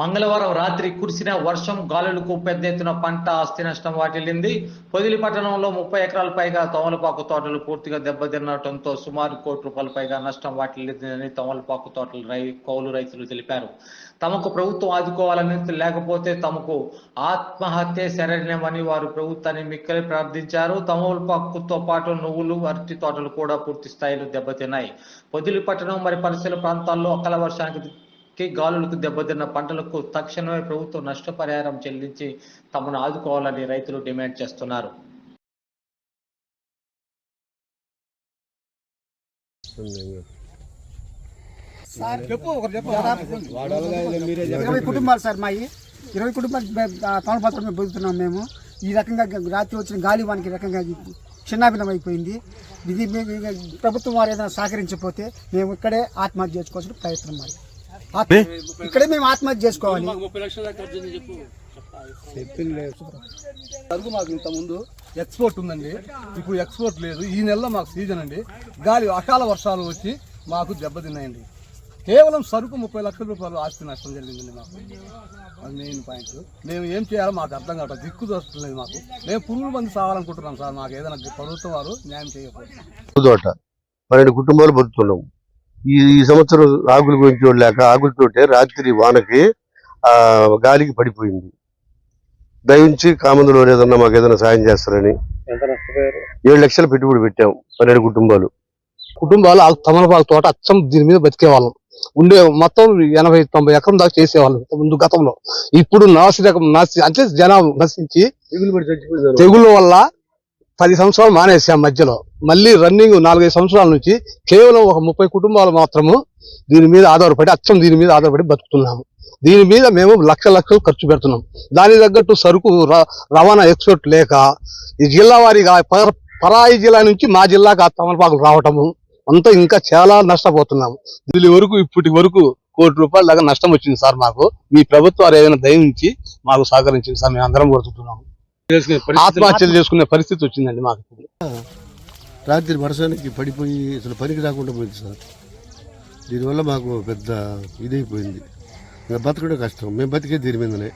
మంగళవారం రాత్రి కురిసిన వర్షం గాలులకు పెద్ద ఎత్తున పంట ఆస్తి నష్టం వాటిల్లింది. పొదిలి పట్టణంలో ముప్పై ఎకరాల పైగా తమలపాకు తోటలు పూర్తిగా దెబ్బతినడంతో సుమారు కోటి రూపాయల పైగా నష్టం వాటిల్లిందని తమలపాకు తోటల రై కౌలు రైతులు తెలిపారు. తమకు ప్రభుత్వం ఆదుకోవాలని లేకపోతే తమకు ఆత్మహత్య శరణ్యమని వారు ప్రభుత్వాన్ని మిక్కలి ప్రార్థించారు. తమలపాకుతో పాటు నువ్వులు అరటి తోటలు కూడా పూర్తి స్థాయిలో దెబ్బతిన్నాయి. పొదిలి పట్టణం మరి పరిసర ప్రాంతాల్లో అకాల వర్షానికి కి గాలులకు దెబ్బతిన్న పంటలకు తక్షణమే ప్రభుత్వం నష్టపరిహారం చెల్లించి తమను ఆదుకోవాలని రైతులు డిమాండ్ చేస్తున్నారు. ఇరవై కుటుంబాలు సార్ మావి ఇరవై కుటుంబాలు తమలపత్రం మేము బతుకుతున్నాం మేము. ఈ రకంగా రాత్రి వచ్చిన గాలి వానికి రకంగా చిన్నాభిన్నం అయిపోయింది. ఇది ప్రభుత్వం వారు ఏదైనా సహకరించకపోతే మేము ఇక్కడే ఆత్మహత్య చేసుకోవాల్సిన ప్రయత్నం మరి ఇక్కడే మేము ఆత్మహత్య చేసుకోవాలి. సరుకు మాకు ఇంత ముందు ఎక్స్పోర్ట్ ఉందండి. ఇప్పుడు ఎక్స్పోర్ట్ లేదు. ఈ నెలలో మాకు సీజన్ అండి. గాలి అకాల వర్షాలు వచ్చి మాకు దెబ్బతిన్నాయండి. కేవలం సరుకు ముప్పై లక్షల రూపాయలు ఆస్తి నష్టం జరిగిందండి మాకు. అది మెయిన్ పాయింట్ మేము ఏం చేయాలో మాకు అర్థం కావట్లేదు. దిక్కు దొరకలేదు మాకు. మేము పురుగుల మంది సావాలనుకుంటున్నాం సార్. మాకు ఏదైనా ప్రభుత్వం వారు న్యాయం చేయకపోతే. పన్నెండు కుటుంబాలు బతుకుతున్నాం. ఈ ఈ సంవత్సరం ఆకులు గురించి లేక ఆకులతోటే రాత్రి వానకి ఆ గాలికి పడిపోయింది. దయించి కామందులో ఏదన్నా మాకు ఏదైనా సాయం చేస్తారని. ఏడు లక్షల పెట్టుబడి పెట్టాం పన్నెండు కుటుంబాలు. కుటుంబాలు ఆ తమలపాకు తోట అచ్చం దీని మీద బతికేవాళ్ళం. ఉండే మొత్తం ఎనభై తొంభై ఎకరం దాకా చేసేవాళ్ళం ముందు గతంలో. ఇప్పుడు నాసి రకం నాసి అంటే జనం నశించి తెగుళ్ళ వల్ల పది సంవత్సరాలు మానేసాం మధ్యలో. మళ్ళీ రన్నింగ్ నాలుగైదు సంవత్సరాల నుంచి కేవలం ఒక ముప్పై కుటుంబాలు మాత్రము దీని మీద ఆధారపడి అచ్చం దీని మీద ఆధారపడి బతుకుతున్నాము. దీని మీద మేము లక్ష లక్షలు ఖర్చు పెడుతున్నాం. దాని తగ్గట్టు సరుకు ర- రవాణా ఎక్స్పోర్ట్ లేక ఈ జిల్లా వారిగా పర- పరాయి జిల్లా నుంచి మా జిల్లాకు ఆ తమలపాకులు రావటము అంతా ఇంకా చాలా నష్టపోతున్నాము. దీని వరకు ఇప్పటి వరకు కోటి రూపాయల దాకా నష్టం వచ్చింది సార్ మాకు. మీ ప్రభుత్వాలు ఏదైనా దయించి మాకు సహకరించింది సార్. మేము అందరం కోరుతున్నాము ఆత్మహత్యలు చేసుకునే పరిస్థితి వచ్చిందండి మాకు. రాత్రి వర్షానికి పడిపోయి అసలు పనికి రాకుండా పోయింది సార్. దీనివల్ల మాకు పెద్ద ఇదైపోయింది. బతకడం కష్టం. మేము బతికే దీని మీదనే.